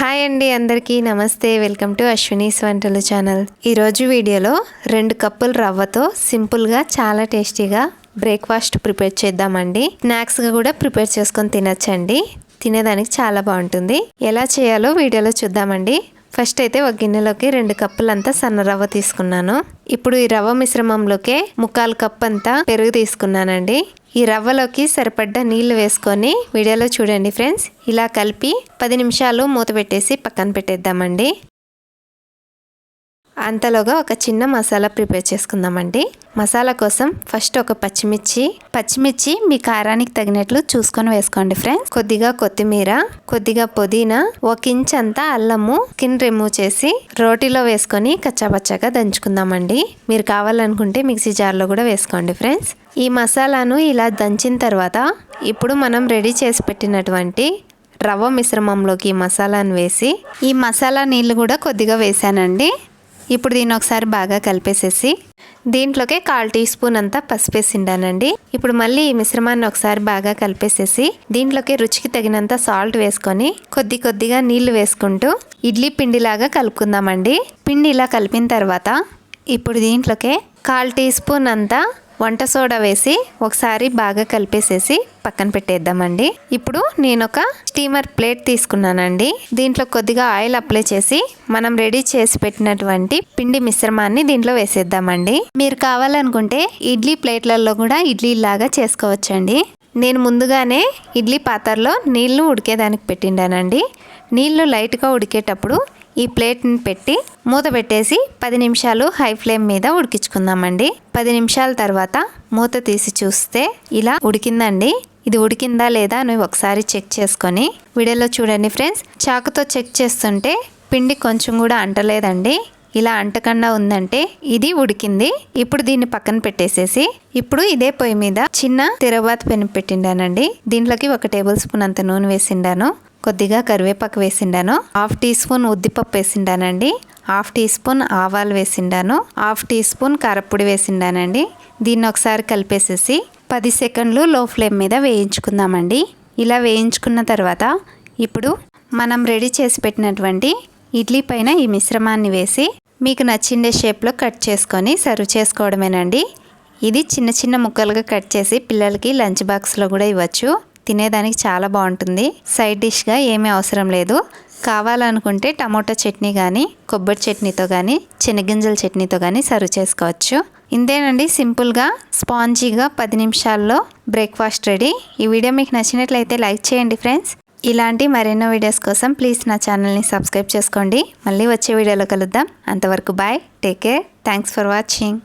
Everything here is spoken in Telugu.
హాయ్ అండి అందరికీ. నమస్తే. వెల్కమ్ టు అశ్వినీస్ వంటలు ఛానల్. ఈరోజు వీడియోలో రెండు కప్పులు రవ్వతో సింపుల్గా చాలా టేస్టీగా బ్రేక్ఫాస్ట్ ప్రిపేర్ చేద్దామండి. స్నాక్స్గా కూడా ప్రిపేర్ చేసుకొని తినచ్చండి. తినేదానికి చాలా బాగుంటుంది. ఎలా చేయాలో వీడియోలో చూద్దామండి. ఫస్ట్ అయితే ఒక గిన్నెలోకి రెండు కప్పులంతా సన్న రవ్వ తీసుకున్నాను. ఇప్పుడు ఈ రవ్వ మిశ్రమంలోకే ముక్కాలు కప్ అంతా పెరుగు తీసుకున్నానండి. ఈ రవ్వలోకి సరిపడ్డ నీళ్ళు వేసుకొని వీడియోలో చూడండి ఫ్రెండ్స్. ఇలా కలిపి పది నిమిషాలు మూత పెట్టేసి పక్కన పెట్టేద్దామండి. అంతలోగా ఒక చిన్న మసాలా ప్రిపేర్ చేసుకుందామండి. మసాలా కోసం ఫస్ట్ ఒక పచ్చిమిర్చి పచ్చిమిర్చి మీ కారానికి తగినట్లు చూసుకొని వేసుకోండి ఫ్రెండ్స్ కొద్దిగా కొత్తిమీర కొద్దిగా పుదీనా ఒక ఇంచ్ అంతా అల్లము స్కిన్ రిమూవ్ చేసి రోటీలో వేసుకొని కచ్చాపచ్చాగా దంచుకుందామండి. మీరు కావాలనుకుంటే మిక్సీ జార్లో కూడా వేసుకోండి ఫ్రెండ్స్ ఈ మసాలాను ఇలా దంచిన తర్వాత ఇప్పుడు మనం రెడీ చేసి పెట్టినటువంటి రవ్వ మిశ్రమంలోకి ఈ మసాలాను వేసి ఈ మసాలా నీళ్ళు కూడా కొద్దిగా వేసానండి. ఇప్పుడు దీన్ని ఒకసారి బాగా కలిపేసేసి దీంట్లోకే కాల్ టీ స్పూన్ అంతా పసుపు వేసిండానండి. ఇప్పుడు మళ్ళీ ఈ మిశ్రమాన్ని ఒకసారి బాగా కలిపేసేసి దీంట్లోకి రుచికి తగినంత సాల్ట్ వేసుకొని కొద్ది కొద్దిగా నీళ్ళు వేసుకుంటూ ఇడ్లీ పిండిలాగా కలుపుకుందామండి. పిండి ఇలా కలిపిన తర్వాత ఇప్పుడు దీంట్లోకే కాల్ టీ స్పూన్ అంతా వంట సోడా వేసి ఒకసారి బాగా కలిపేసేసి పక్కన పెట్టేద్దామండి. ఇప్పుడు నేను ఒక స్టీమర్ ప్లేట్ తీసుకున్నానండి. దీంట్లో కొద్దిగా ఆయిల్ అప్లై చేసి మనం రెడీ చేసి పెట్టినటువంటి పిండి మిశ్రమాన్ని దీంట్లో వేసేద్దామండి. మీరు కావాలనుకుంటే ఇడ్లీ ప్లేట్లలో కూడా ఇడ్లీ లాగా చేసుకోవచ్చండి. నేను ముందుగానే ఇడ్లీ పాత్రలో నీళ్ళు ఉడికేదానికి పెట్టిండానండి. నీళ్ళు లైట్గా ఉడికేటప్పుడు ఈ ప్లేట్ని పెట్టి మూత పెట్టేసి పది నిమిషాలు హై ఫ్లేమ్ మీద ఉడికించుకుందామండి. పది నిమిషాల తర్వాత మూత తీసి చూస్తే ఇలా ఉడికిందండి. ఇది ఉడికిందా లేదా అని ఒకసారి చెక్ చేసుకొని వీడియోలో చూడండి ఫ్రెండ్స్. చాకుతో చెక్ చేస్తుంటే పిండి కొంచెం కూడా అంటలేదండి. ఇలా అంటకుండా ఉందంటే ఇది ఉడికింది. ఇప్పుడు దీన్ని పక్కన పెట్టేసేసి ఇప్పుడు ఇదే పొయ్యి మీద చిన్న తిరగబాత్ పెను పెట్టిండానండి. దీంట్లోకి ఒక టేబుల్ స్పూన్ అంత నూనె వేసిండాను. కొద్దిగా కరివేపాకు వేసిండాను. హాఫ్ టీ స్పూన్ ఉద్దిపప్పు వేసిండానండి. హాఫ్ టీ స్పూన్ ఆవాలు వేసిండాను. హాఫ్ టీ స్పూన్ కారപ്പൊడి వేసిండానండి. దీన్ని ఒకసారి కలిపేసేసి పది సెకండ్లు లో ఫ్లేమ్ మీద వేయించుకుందామండి. ఇలా వేయించుకున్న తర్వాత ఇప్పుడు మనం రెడీ చేసి పెట్టినటువంటి ఇడ్లీ పైన ఈ మిశ్రమాన్ని వేసి మీకు నచ్చిండే షేప్లో కట్ చేసుకొని సర్వ్ చేసుకోవడమేనండి. ఇది చిన్న చిన్న ముక్కలుగా కట్ చేసి పిల్లలకి లంచ్ బాక్స్లో కూడా ఇవ్వచ్చు. తినేదానికి చాలా బాగుంటుంది. సైడ్ డిష్గా ఏమీ అవసరం లేదు. కావాలనుకుంటే టమోటా చట్నీ కానీ కొబ్బరి చట్నీతో కానీ శనగింజల చట్నీతో కానీ సర్వ్ చేసుకోవచ్చు. ఇంతేనండి సింపుల్గా స్పాంజీగా పది నిమిషాల్లో బ్రేక్ఫాస్ట్ రెడీ. ఈ వీడియో మీకు నచ్చినట్లయితే లైక్ చేయండి ఫ్రెండ్స్. ఇలాంటి మరెన్నో వీడియోస్ కోసం ప్లీజ్ నా ఛానల్ని సబ్స్క్రైబ్ చేసుకోండి. మళ్ళీ వచ్చే వీడియోలో కలుద్దాం. అంతవరకు bye take care thanks for watching.